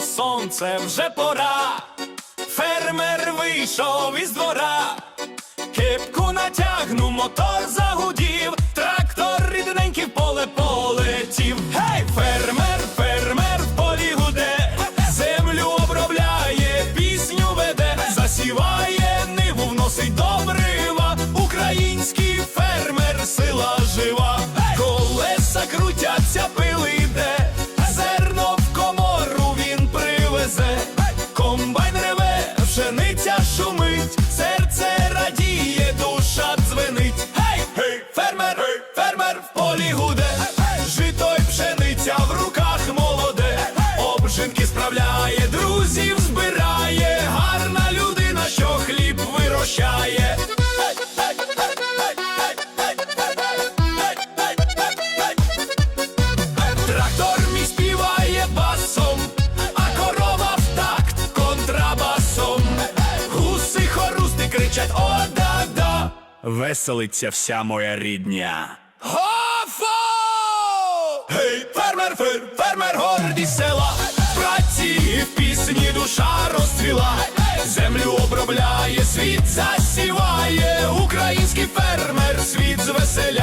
сонце вже пора. Фермер вийшов із двора, кепку натягну мотор полі гуде, жито й пшениця в руках молоде, обжинки справляє, друзів збирає, гарна людина, що хліб вирощає. Трактор мій басом, а корова в такт контрабасом. Гуси хорусти кричать о да да Веселиться вся моя рідня. фермер, фер, фермер, гордість села, праці в пісні душа розцвіла, землю обробляє, світ засіває, український фермер, світ звеселя.